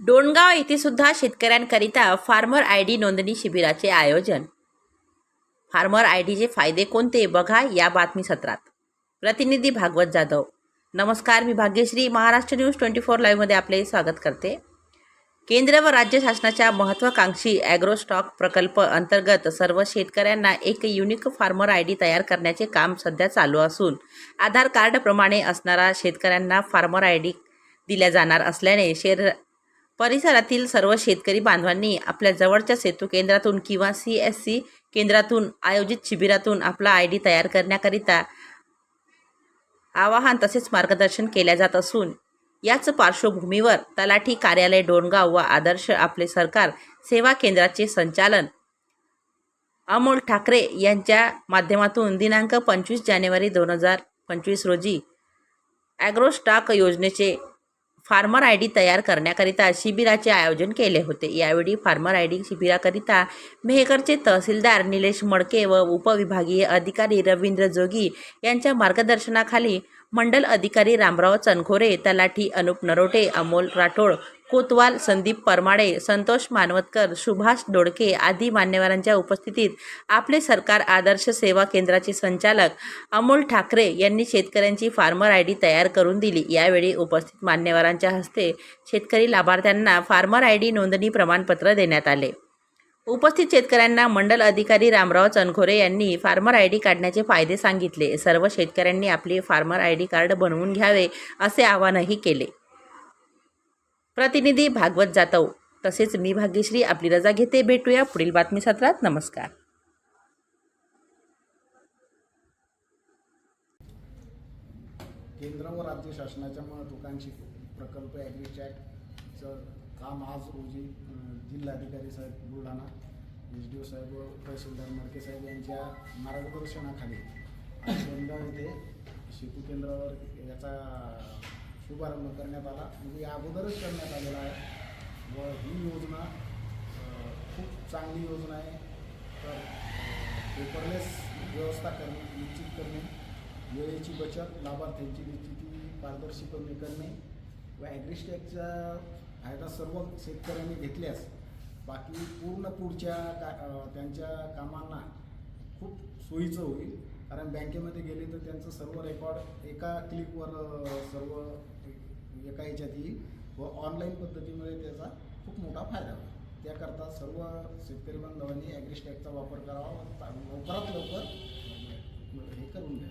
डोणगाव येथे सुद्धा शेतकऱ्यांकरिता farmer I D नोंदणी शिबिराचे आयोजन. फार्मर आय डीचे फायदे कोणते? बघा या बातमी सत्रात. प्रतिनिधी भागवत जाधव. नमस्कार मी Bhagyashree. Maharashtra news twenty four लाईव्हमध्ये आपले स्वागत करते. केंद्र व राज्य शासनाच्या महत्त्वाकांक्षी ॲग्रो स्टॉक प्रकल्प अंतर्गत सर्व शेतकऱ्यांना एक युनिक फार्मर आय डी तयार करण्याचे काम सध्या चालू असून आधार कार्डप्रमाणे असणारा शेतकऱ्यांना फार्मर आय डी दिल्या जाणार असल्याने शेर परिसरातील सर्व शेतकरी बांधवांनी आपल्या जवळच्या सेतू केंद्रातून किंवा सी एस सी केंद्रातून आयोजित शिबिरातून आपला आय डी तयार करण्याकरिता आवाहन तसेच मार्गदर्शन केल्या जात असून याच पार्श्वभूमीवर तलाठी कार्यालय डोणगाव व आदर्श आपले सरकार सेवा केंद्राचे संचालन अमोल ठाकरे यांच्या माध्यमातून दिनांक पंचवीस जानेवारी दोन हजार पंचवीस रोजी ॲग्रोस्टाक योजनेचे फार्मर आय डी तयार करण्याकरिता शिबिराचे आयोजन केले होते. यावेळी फार्मर आय डी शिबिराकरिता मेहकरचे तहसीलदार निलेश मडके व उपविभागीय अधिकारी रवींद्र जोगी यांच्या मार्गदर्शनाखाली मंडल अधिकारी रामराव चनखोरे तलाठी अनुप नरोटे अमोल राठोड कोतवाल संदीप परमाडे संतोष मानवतकर सुभाष दोडके आदी मान्यवरांच्या उपस्थितीत आपले सरकार आदर्श सेवा केंद्राचे संचालक अमोल ठाकरे यांनी शेतकऱ्यांची फार्मर आय डी तयार करून दिली. यावेळी उपस्थित मान्यवरांच्या हस्ते शेतकरी लाभार्थ्यांना फार्मर आय डी नोंदणी प्रमाणपत्र देण्यात आले. उपस्थित शेतकऱ्यांना मंडल अधिकारी रामराव चनखोरे यांनी फार्मर आय डी काढण्याचे फायदे सांगितले. सर्व शेतकऱ्यांनी आपले फार्मर आय डी कार्ड बनवून घ्यावे असे आवाहनही केले. प्रतिनिधी भागवत जाधव तसेच मी भाग्यश्री आपली रजा घेते. भेटूया पुढील बातमी सत्रात नमस्कार. केंद्र व राज्य शासनाच्या महत्वाकांक्षी प्रकल्प ॲग्रीचॅकचं काम आज रोजी जिल्हाधिकारी साहेब बुलढाणा एस डी ओ साहेब व तहसीलदार मडके साहेब यांच्या मार्गदर्शनाखाली आज दोनगाव येथे शेती केंद्रावर याचा शुभारंभ करण्यात आला. म्हणजे या अगोदरच करण्यात आलेला आहे. व ही योजना खूप चांगली योजना आहे. तर पेपरलेस व्यवस्था करणे निश्चित करणे वेळेची बचत लाभार्थ्यांची निश्चिती कमी करणे व ॲग्रिस्टॅकचा फायदा सर्व शेतकऱ्यांनी घेतल्यास बाकी पूर्ण पुढच्या का त्यांच्या कामांना खूप सोयीचं होईल. कारण बँकेमध्ये गेले तर त्यांचं सर्व रेकॉर्ड एका क्लिकवर सर्व एका ह्याच्यात येईल व ऑनलाईन पद्धतीमुळे त्याचा खूप मोठा फायदा होईल. त्याकरता सर्व शेतकरी बांधवांनी ॲग्रिस्टॅकचा वापर करावा लवकरात लवकर हे करून घ्या.